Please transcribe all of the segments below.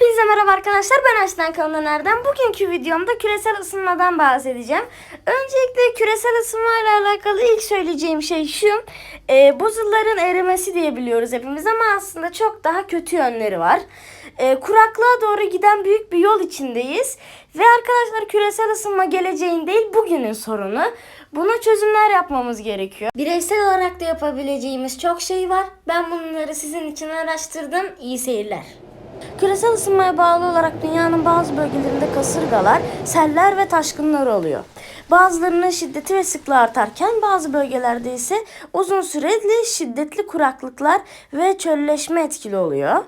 merhaba arkadaşlar ben Aslan Kalın Erdem. Bugünkü videomda küresel ısınmadan bahsedeceğim. Öncelikle küresel ısınma ile alakalı ilk söyleyeceğim şey şu. E, buzulların erimesi diye biliyoruz hepimiz ama aslında çok daha kötü yönleri var. E, kuraklığa doğru giden büyük bir yol içindeyiz. Ve arkadaşlar küresel ısınma geleceğin değil bugünün sorunu. Buna çözümler yapmamız gerekiyor. Bireysel olarak da yapabileceğimiz çok şey var. Ben bunları sizin için araştırdım. İyi seyirler. Küresel ısınmaya bağlı olarak dünyanın bazı bölgelerinde kasırgalar, seller ve taşkınlar oluyor. Bazılarının şiddeti ve sıklığı artarken bazı bölgelerde ise uzun süreli şiddetli kuraklıklar ve çölleşme etkili oluyor.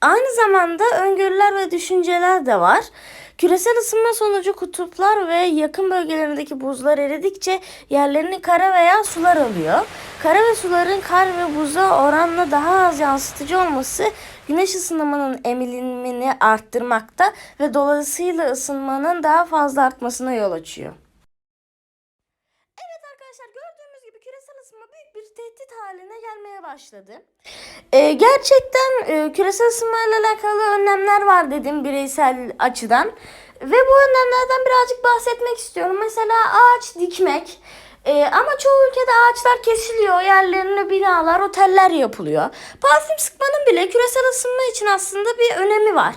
Aynı zamanda öngörüler ve düşünceler de var. Küresel ısınma sonucu kutuplar ve yakın bölgelerindeki buzlar eridikçe yerlerini kara veya sular alıyor. Kara ve suların kar ve buza oranla daha az yansıtıcı olması güneş ısınımının emilimini arttırmakta ve dolayısıyla ısınmanın daha fazla artmasına yol açıyor. Arkadaşlar gördüğümüz gibi küresel ısınma büyük bir tehdit haline gelmeye başladı. Ee, gerçekten e, küresel ısınma ile alakalı önlemler var dedim bireysel açıdan. Ve bu önlemlerden birazcık bahsetmek istiyorum. Mesela ağaç dikmek. Ee, ama çoğu ülkede ağaçlar kesiliyor, yerlerine binalar, oteller yapılıyor. Parfüm sıkmanın bile küresel ısınma için aslında bir önemi var.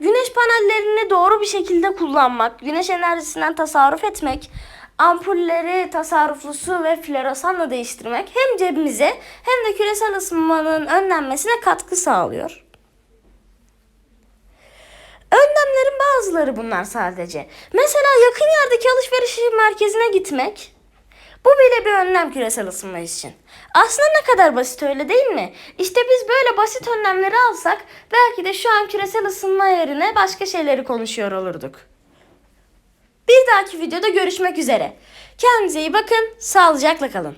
Güneş panellerini doğru bir şekilde kullanmak, güneş enerjisinden tasarruf etmek, ampulleri tasarruflu ve floresanla değiştirmek hem cebimize hem de küresel ısınmanın önlenmesine katkı sağlıyor. Önlemlerin bazıları bunlar sadece. Mesela yakın yerdeki alışveriş merkezine gitmek. Bu bile bir önlem küresel ısınma için. Aslında ne kadar basit öyle değil mi? İşte biz böyle basit önlemleri alsak belki de şu an küresel ısınma yerine başka şeyleri konuşuyor olurduk. Dahaki videoda görüşmek üzere. Kendinize iyi bakın, sağlıcakla kalın.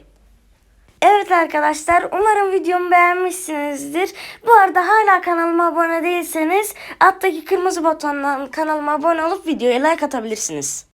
Evet arkadaşlar umarım videomu beğenmişsinizdir. Bu arada hala kanalıma abone değilseniz alttaki kırmızı butondan kanalıma abone olup videoya like atabilirsiniz.